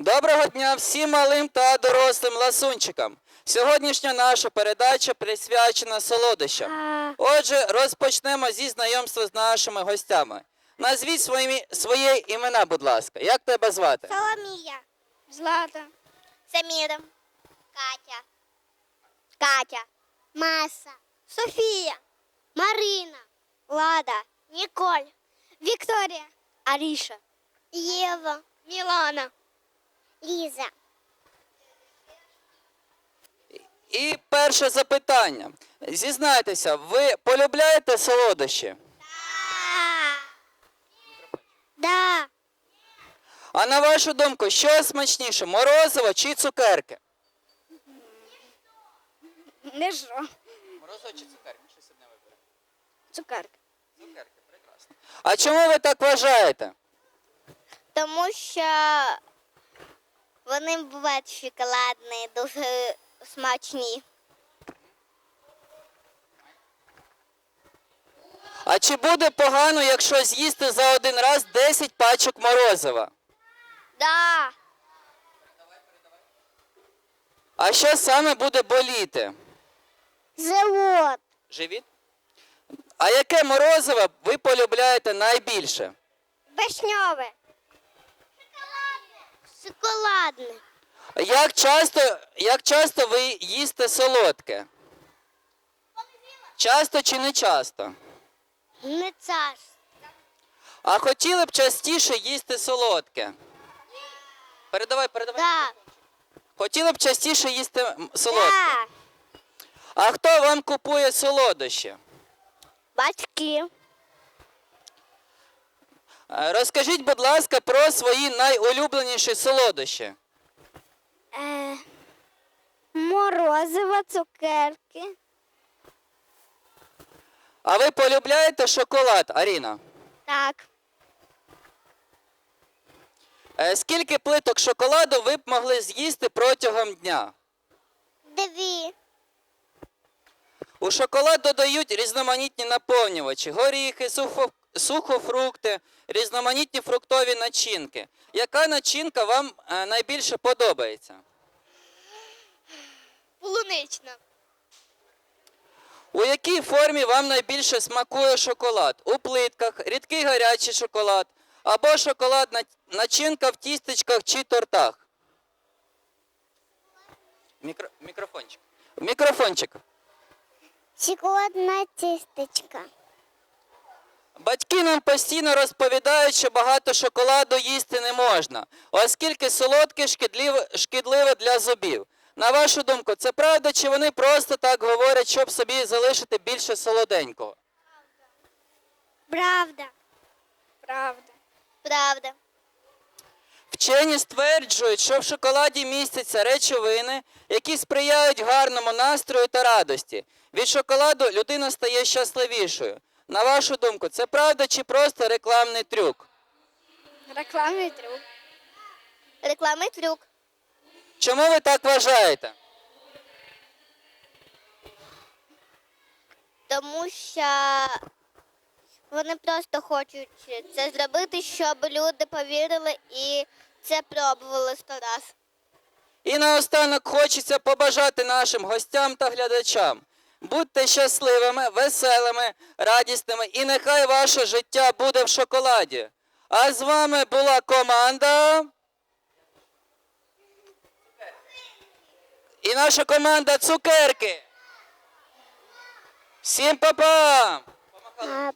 Доброго дня всім малим та дорослим ласунчикам. Сьогоднішня наша передача присвячена солодощам. Отже, розпочнемо зі знайомства з нашими гостями. Назвіть свої, свої імена, будь ласка. Як тебе звати? Соломія. Злата. Саміра. Катя. Катя. Маса. Софія. Марина. Лада. Ніколь. Вікторія. Аріша. Єва. Мілана. Ліза. І перше запитання. Зізнайтеся, ви полюбляєте солодощі? Да. А на вашу думку, що смачніше, морозиво чи цукерки? Не жо. Морозиво чи цукерки? Щось одне вибере. Цукерка. Цукерки, прекрасно. А чому ви так вважаєте? Тому що вони бувають шоколадні, дуже смачні. А чи буде погано, якщо з'їсти за один раз 10 пачок морозива? Да. А що саме буде боліти? Живот. Живіт? А яке морозиво ви полюбляєте найбільше? Вишньове. Шоколадне. Як часто, як часто ви їсте солодке? Часто чи не часто? Не цаш. А хотіли б частіше їсти солодке? Передавай, передавай. Да. Хотіли б частіше їсти солодке. Да. А хто вам купує солодощі? Батьки. Е, Розкажіть, будь ласка, про свої найулюбленіші солодощі. Е, морозиво, цукерки. А ви полюбляєте шоколад, Аріна? Так. Е, Скільки плиток шоколаду ви б могли з'їсти протягом дня? Дві. У шоколад додають різноманітні наповнювачі, горіхи, сухо- сухофрукти, різноманітні фруктові начинки. Яка начинка вам е, найбільше подобається? Полунична. У якій формі вам найбільше смакує шоколад? У плитках, рідкий гарячий шоколад або шоколадна начинка в тістечках чи тортах? Мікро... Мікрофончик. Мікрофончик. Шоколадна тістечка. Батьки нам постійно розповідають, що багато шоколаду їсти не можна, оскільки солодке шкідливе, для зубів. На вашу думку, це правда, чи вони просто так говорять, щоб собі залишити більше солоденького? Правда. Правда. Правда. Вчені стверджують, що в шоколаді містяться речовини, які сприяють гарному настрою та радості. Від шоколаду людина стає щасливішою. На вашу думку, це правда чи просто рекламний трюк? Рекламний трюк. Рекламний трюк. Чому ви так вважаєте? Тому що вони просто хочуть це зробити, щоб люди повірили і це пробували сто раз. І наостанок хочеться побажати нашим гостям та глядачам. Будьте щасливими, веселими, радісними, і нехай ваше життя буде в шоколаді. А з вами була команда. І наша команда Цукерки. Всім па-па! Пока.